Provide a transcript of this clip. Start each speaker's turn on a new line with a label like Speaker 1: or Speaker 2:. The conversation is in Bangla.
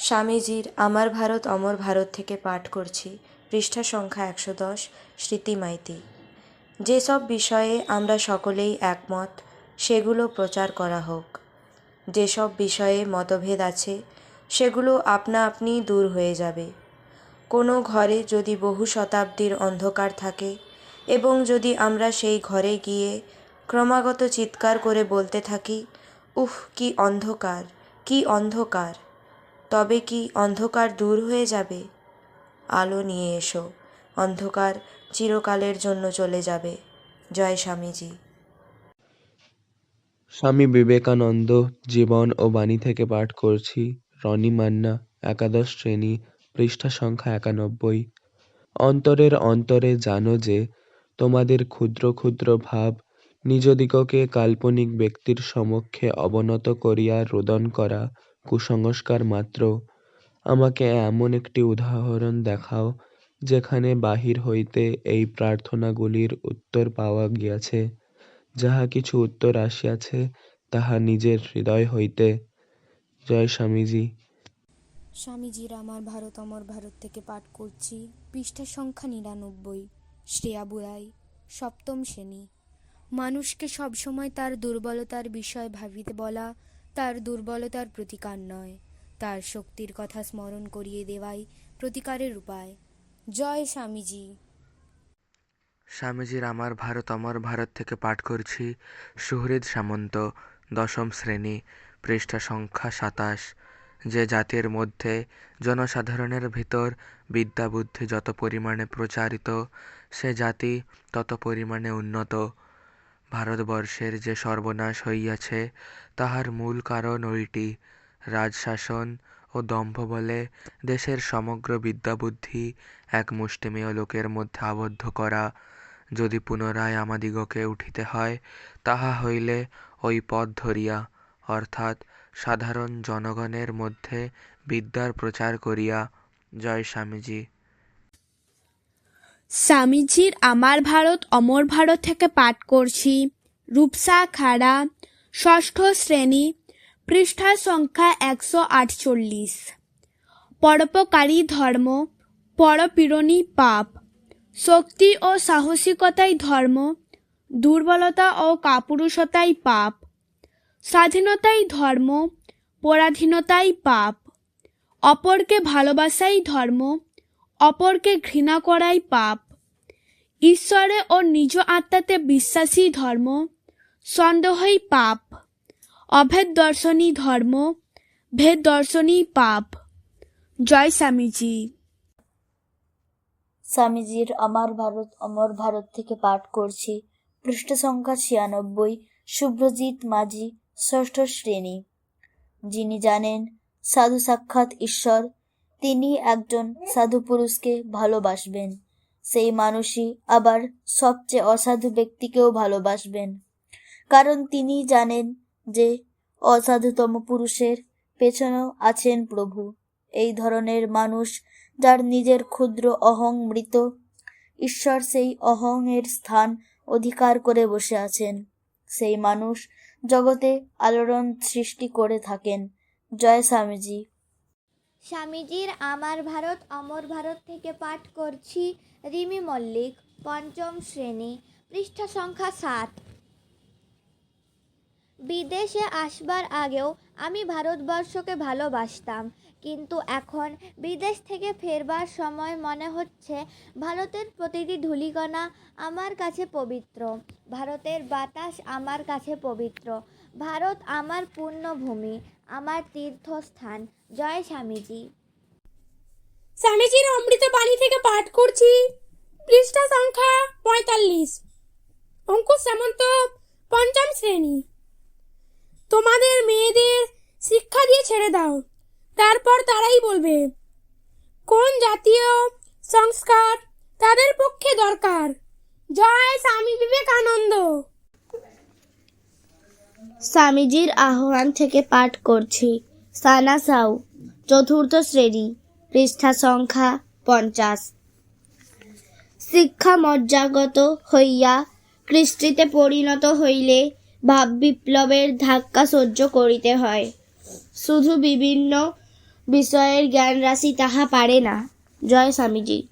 Speaker 1: স্বামীজির আমার ভারত, অমর ভারত থেকে পাঠ করছি। পৃষ্ঠা সংখ্যা একশো দশ, স্মৃতিমাইতি। যেসব বিষয়ে আমরা সকলেই একমত, সেগুলো প্রচার করা হোক। যেসব বিষয়ে মতভেদ আছে, সেগুলো আপনা আপনি দূর হয়ে যাবে। কোনো ঘরে যদি বহু শতাব্দীর অন্ধকার থাকে এবং যদি আমরা সেই ঘরে গিয়ে ক্রমাগত চিৎকার করে বলতে থাকি, উফ, কি অন্ধকার কি অন্ধকার। তবে কি অন্ধকার দূর হয়ে যাবে? আলো নিয়ে এসো, অন্ধকার চিরকালের জন্য চলে যাবে। জয় স্বামীজি।
Speaker 2: স্বামী বিবেকানন্দ জীবন ও বাণী থেকে পাঠ করছি রনি মান্না, একাদশ শ্রেণি, পৃষ্ঠা সংখ্যা একানব্বই। অন্তরের অন্তরে জানো যে, তোমাদের ক্ষুদ্র ক্ষুদ্র ভাব নিজদিগকে কাল্পনিক ব্যক্তির সমক্ষে অবনত করিয়া রোদন করা কুসংস্কার মাত্র। আমাকে এমন একটি উদাহরণ দেখাও, যেখানে বাহির হইতে এই প্রার্থনাগুলির উত্তর পাওয়া গিয়াছে। যাহা কিছু উত্তর আসিয়াছে, তাহা নিজের হৃদয় হইতে। জয় স্বামীজি।
Speaker 3: স্বামীজির আমার ভারত অমর ভারত থেকে পাঠ করছি। পৃষ্ঠা সংখ্যা নিরানব্বই। শ্রেয়া বুড়াই সপ্তম শ্রেণি। মানুষকে সবসময় তার দুর্বলতার বিষয় ভাবিতে বলা তার দুর্বলতার প্রতিকার নয়। তার শক্তির কথা স্মরণ করিয়ে দেওয়াই প্রতিকারের উপায়। জয় স্বামীজি।
Speaker 4: স্বামীজির আমার ভারত, অমর ভারত থেকে পাঠ করছি সুহৃদ সামন্ত, দশম শ্রেণি, পৃষ্ঠা সংখ্যা সাতাশ। যে জাতির মধ্যে জনসাধারণের ভিতর বিদ্যাবুদ্ধি যত পরিমাণে প্রচারিত, সে জাতি তত পরিমাণে উন্নত। ভারতবর্ষের যে সর্বনাশ হইয়াছে, তাহার মূল কারণ ওইটি। রাজশাসন ও দম্ভ বলে দেশের সমগ্র বিদ্যাবুদ্ধি এক মুষ্টিমেয় লোকের মধ্যে আবদ্ধ করা। যদি পুনরায় আমাদিগকে উঠিতে হয়, তাহা হইলে ওই পথ ধরিয়া, অর্থাৎ সাধারণ জনগণের মধ্যে বিদ্যার প্রচার করিয়া, জয় স্বামীজি।
Speaker 5: স্বামীজির আমার ভারত অমর ভারত থেকে পাঠ করছি রূপসা খাড়া ষষ্ঠ শ্রেণি পৃষ্ঠা সংখ্যা একশো আটচল্লিশ পরোপকারী ধর্ম পরপীড়নী পাপ। শক্তি ও সাহসিকতাই ধর্ম দুর্বলতা ও কাপুরুষতাই পাপ। স্বাধীনতাই ধর্ম পরাধীনতাই পাপ। অপরকে ভালোবাসাই ধর্ম অপরকে ঘৃণা করাই পাপ। ঈশ্বরে ও নিজ আত্মাতে বিশ্বাসী ধর্ম, সন্দেহই পাপ। অভেদ দর্শনী ধর্ম, ভেদ দর্শনী পাপ। জয় স্বামীজি।
Speaker 6: স্বামীজির আমার ভারত, অমর ভারত থেকে পাঠ করছি। পৃষ্ঠ সংখ্যা ছিয়ানব্বই শুভ্রজিৎ মাঝি, ষষ্ঠ শ্রেণি। যিনি জানেন, সাধু সাক্ষাৎ ঈশ্বর তিনি একজন সাধু পুরুষকে ভালোবাসবেন। সেই মানুষই আবার সবচেয়ে অসাধু ব্যক্তিকেও ভালোবাসবেন। কারণ তিনি জানেন যে অসাধুতম পুরুষের পেছনেও আছেন প্রভু। এই ধরনের মানুষ যার নিজের ক্ষুদ্র অহং মৃত, ঈশ্বর সেই অহংয়ের স্থান অধিকার করে বসে আছেন। সেই মানুষ জগতে আলোড়ন সৃষ্টি করে থাকেন। জয় স্বামীজি।
Speaker 7: স্বামীজির আমার ভারত, অমর ভারত থেকে পাঠ করছি রিমি মল্লিক, পঞ্চম শ্রেণি, পৃষ্ঠা সংখ্যা সাত। বিদেশে আসবার আগেও আমি ভারতবর্ষকে ভালোবাসতাম, কিন্তু এখন বিদেশ থেকে ফেরবার সময় মনে হচ্ছে ভারতের প্রতিটি ধূলিকণা আমার কাছে পবিত্র, ভারতের বাতাস আমার কাছে পবিত্র, ভারত আমার পুণ্যভূমি আমার তীর্থস্থান। জয় স্বামীজি।
Speaker 5: স্বামীজির অমৃত বাণী থেকে পাঠ করছি। পৃষ্ঠা সংখ্যা পঁয়তাল্লিশ। অঙ্কুশ সামন্ত, পঞ্চম শ্রেণি। তোমাদের মেয়েদের শিক্ষা দিয়ে ছেড়ে দাও। তারপর তারাই বলবে, কোন জাতীয় সংস্কার তাদের পক্ষে দরকার? জয় স্বামী বিবেকানন্দ।
Speaker 6: স্বামীজির আহ্বান থেকে পাঠ করছি। সানা সাউ, চতুর্থ শ্রেণি, পৃষ্ঠা সংখ্যা পঞ্চাশ। শিক্ষা মজ্জাগত হইয়া কৃষ্টিতে পরিণত হইলে ভাব বিপ্লবের ধাক্কা সহ্য করিতে হয়। শুধু বিভিন্ন
Speaker 8: বিষয়ের জ্ঞান রাশি তাহা পারে না। জয় স্বামীজি।